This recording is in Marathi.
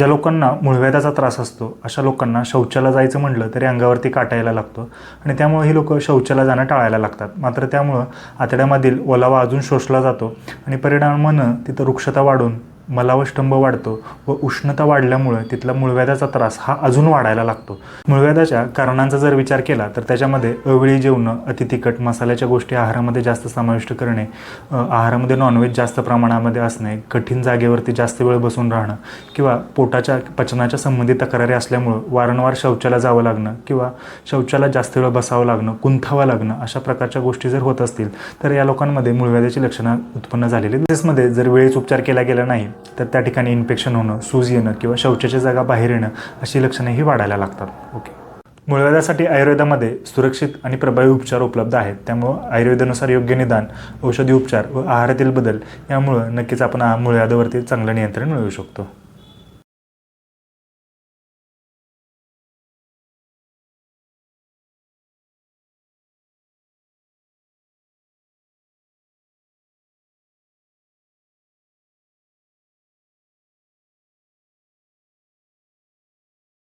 ज्या लोकांना मुळव्याधाचा त्रास असतो अशा लोकांना शौचाला जायचं म्हटलं तरी अंगावरती काटा यायला लागतो. आणि त्यामुळे ही लोक शौचाला जाणं टाळायला लागतात. मात्र त्यामुळं आतड्यामधील ओलावा अजून शोषला जातो आणि परिणामानं तिथं वृक्षता वाढून मलावष्टंभ वाढतो व उष्णता वाढल्यामुळे तिथला मुळव्याधाचा त्रास हा अजून वाढायला लागतो. मुळव्याधाच्या कारणांचा जर विचार केला तर त्याच्यामध्ये अवेळी जेवणं अति तिखट मसाल्याच्या गोष्टी आहारामध्ये जास्त समाविष्ट करणे आहारामध्ये नॉनव्हेज जास्त प्रमाणामध्ये असणे कठीण जागेवरती जास्त वेळ बसून राहणं किंवा पोटाच्या पचनाच्या संबंधित तक्रारी असल्यामुळं वारंवार शौचाला जावं लागणं किंवा शौचाला जास्त वेळ बसावं लागणं कुंथावं लागणं अशा प्रकारच्या गोष्टी जर होत असतील तर या लोकांमध्ये मुळव्याधाची लक्षणं उत्पन्न झालेली तसेचमध्ये जर वेळेस उपचार केला गेला नाही तर त्या ठिकाणी इन्फेक्शन होणं सूज येणं किंवा शौचाच्या जागा बाहेर येणं अशी लक्षणंही वाढायला लागतात. ओके मुळव्याधासाठी आयुर्वेदामध्ये सुरक्षित आणि प्रभावी उपचार उपलब्ध आहेत. त्यामुळं आयुर्वेदानुसार योग्य निदान औषधी उपचार व आहारातील बदल यामुळं नक्कीच आपण आ- चांगलं नियंत्रण मिळवू शकतो.